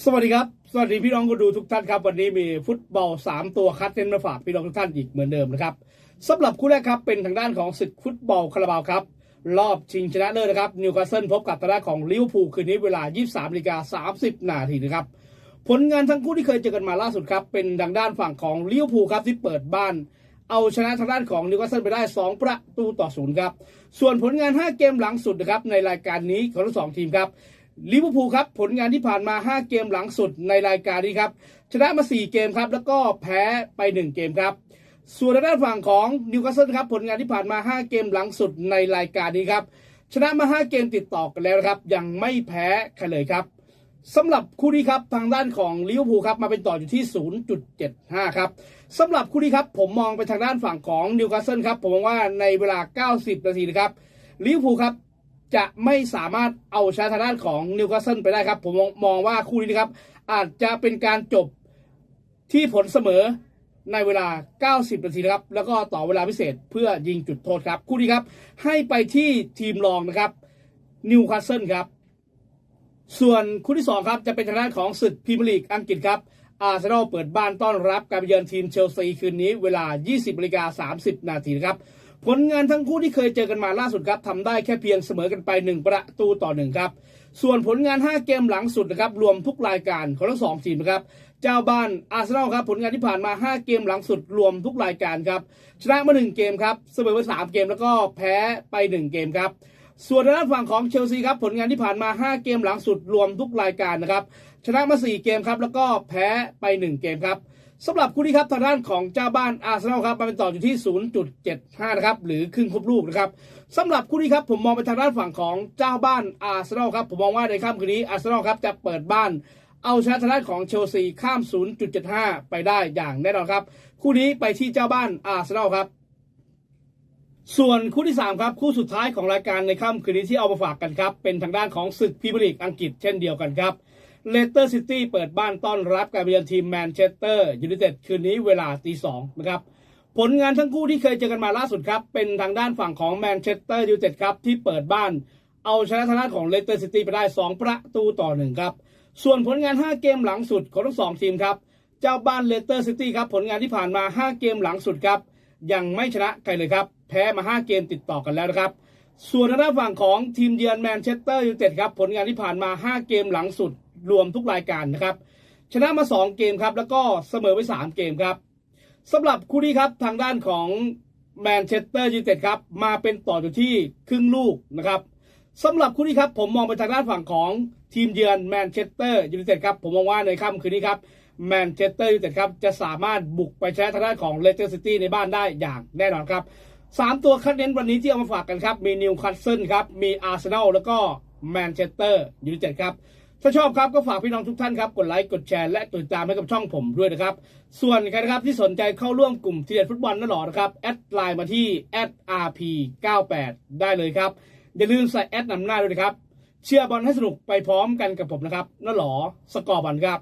สวัสดีครับ สวัสดีพี่น้องคนดูทุกท่านครับ วันนี้มีฟุตบอล 3 ตัวคัดเน้นมาฝากพี่น้องทุกท่านอีกเหมือนเดิมนะครับสำหรับคู่แรกครับเป็นทางด้านของศึกฟุตบอลคาราบาวครับ รอบชิงชนะเลิศนะครับนิวคาสเซิลพบกับทางด้านของลิเวอร์พูลคืนนี้เวลา 23นาฬิกา30 นาทีนะครับผลงานทั้งคู่ที่เคยเจอกันมาล่าสุดครับเป็นทางด้านฝั่งของลิเวอร์พูลครับที่เปิดบ้านเอาชนะทางด้านของนิวคาสเซิลไปได้ 2 ประตูต่อศูนย์ครับ ส่วนผลงาน 5 เกมหลังสุดนะครับในรายการนี้ของทั้งสองทีมครับ ลิเวอร์พูลครับ ผลงานที่ผ่านมา 5 เกมหลังสุดในรายการนี้ครับ ชนะมา 4 เกมครับ แล้วก็แพ้ไป 1 เกมครับ ส่วนทางด้านฝั่งของนิวคาสเซิลครับ ผลงานที่ผ่านมา 5 เกมหลังสุดในรายการนี้ครับ ชนะมา 5 เกมติดต่อกันแล้วครับ ยังไม่แพ้ใครเลยครับสำหรับคู่นี้ครับทางด้านของลิเวอร์พูลครับมาเป็นต่ออยู่ที่ 0.75 ครับสำหรับคู่นี้ครับผมมองไปทางด้านฝั่งของนิวคาสเซิลครับผมมองว่าในเวลา 90 นาทีนะครับลิเวอร์พูลครับ จะไม่สามารถเอาชนะทางด้านของนิวคาสเซิลไปได้ครับ ผมมองว่าคู่นี้นะครับ อาจจะเป็นการจบที่ผลเสมอในเวลา 90 นาทีนะครับ แล้วก็ต่อเวลาพิเศษเพื่อยิงจุดโทษครับ คู่นี้ครับ ให้ไปที่ทีมรองนะครับนิวคาสเซิลครับ ส่วนคู่ที่ 2 ครับ จะเป็นทางด้านของศึกพรีเมียร์ลีกอังกฤษครับอาร์เซนอลเปิดบ้านต้อนรับการเยือนทีมเชลซีคืนนี้เวลา 20นาฬิกา30 นาทีนะครับ ผลงานทั้งคู่ที่เคยเจอกันมาล่าสุดครับทำได้แค่เพียงเสมอกันไป 1 ประตูต่อ 1 ครับ ส่วนผลงาน 5 เกมหลังสุดนะครับรวมทุกรายการของทั้งสองทีมนะครับเจ้าบ้านอาร์เซนอลครับผลงานที่ผ่านมา 5 เกมหลังสุดรวมทุกรายการครับชนะมา 1 เกมครับเสมอไป 3 เกมแล้วก็แพ้ไป 1 เกมครับส่วนด้านฝั่งของเชลซีครับผลงานที่ผ่านมา 5 เกมหลังสุดรวมทุกรายการนะครับชนะมา 4 เกมครับแล้วก็แพ้ไป 1 เกมครับ สำหรับคู่นี้ครับทางด้านของเจ้าบ้านอาร์เซนอลครับมาเป็นต่ออยู่ที่ 0.75 นะครับหรือครึ่งครบลูกนะครับสำหรับคู่นี้ครับผมมองไปทางด้านฝั่งของเจ้าบ้านอาร์เซนอลครับผมมองว่าในค่ำคืนนี้อาร์เซนอลครับจะเปิดบ้านเอาชนะทางด้านของเชลซีข้าม 0.75 ไปได้อย่างแน่นอนครับ คู่นี้ไปที่เจ้าบ้านอาร์เซนอลครับ ส่วนคู่ที่ 3 ครับ คู่สุดท้ายของรายการในค่ำคืนนี้ที่เอามาฝากกันครับ เป็นทางด้านของศึกพรีเมียร์ลีกอังกฤษเช่นเดียวกันครับ เลสเตอร์ซิตี้เปิดบ้านต้อนรับการเยือนทีมแมนเชสเตอร์ยูไนเต็ดคืนนี้เวลาตีสองนะครับ ผลงานทั้งคู่ที่เคยเจอกันมาล่าสุดครับ เป็นทางด้านฝั่งของแมนเชสเตอร์ยูไนเต็ดครับที่เปิดบ้าน เอาชนะทางด้านของเลสเตอร์ซิตี้ไปได้ 2 ประตูต่อหนึ่งครับ ส่วนผลงาน 5 เกมหลังสุดของทั้งสองทีมครับ เจ้าบ้านเลสเตอร์ซิตี้ครับผลงานที่ผ่านมา 5 เกมหลังสุดครับยังไม่ชนะใครเลยครับ แพ้มา 5 เกมติดต่อกันแล้วนะครับ ส่วนทางด้านฝั่งของทีมเยือนแมนเชสเตอร์ยูไนเต็ดครับผลงานที่ผ่านมา 5 เกมหลังสุด รวมทุกรายการนะครับ ชนะมา 2 เกมครับ แล้วก็เสมอไป 3 เกมครับสำหรับคู่นี้ครับทางด้านของแมนเชสเตอร์ยูไนเต็ดครับมาเป็นต่ออยู่ที่ครึ่งลูกนะครับสำหรับคู่นี้ครับผมมองไปทางด้านฝั่งของทีมเยือนแมนเชสเตอร์ยูไนเต็ดครับผมมองว่าในค่ำคืนนี้ครับแมนเชสเตอร์ยูไนเต็ดครับจะสามารถบุกไปชนะทางด้านของเลสเตอร์ซิตี้ในบ้านได้อย่างแน่นอนครับสามตัวคัดเน้นวันนี้ที่เอามาฝากกันครับ มีนิวคาสเซิลครับ มีอาร์เซนอลแล้วก็แมนเชสเตอร์ยูไนเต็ดครับ ถ้าชอบครับก็ฝากพี่น้องทุกท่านครับกดไลค์กดแชร์และติดตามให้กับช่องผมด้วยนะครับ ส่วนใครนะครับที่สนใจเข้าร่วมกลุ่มทีเด็ดฟุตบอลนั่นหรอนะครับแอดไลน์มาที่ @rp98 ได้เลยครับ อย่าลืมใส่แอดนำหน้าด้วยนะครับ เชียร์บอลให้สนุกไปพร้อมกันกับผมนะครับนั่นหรอสกอร์บอลครับ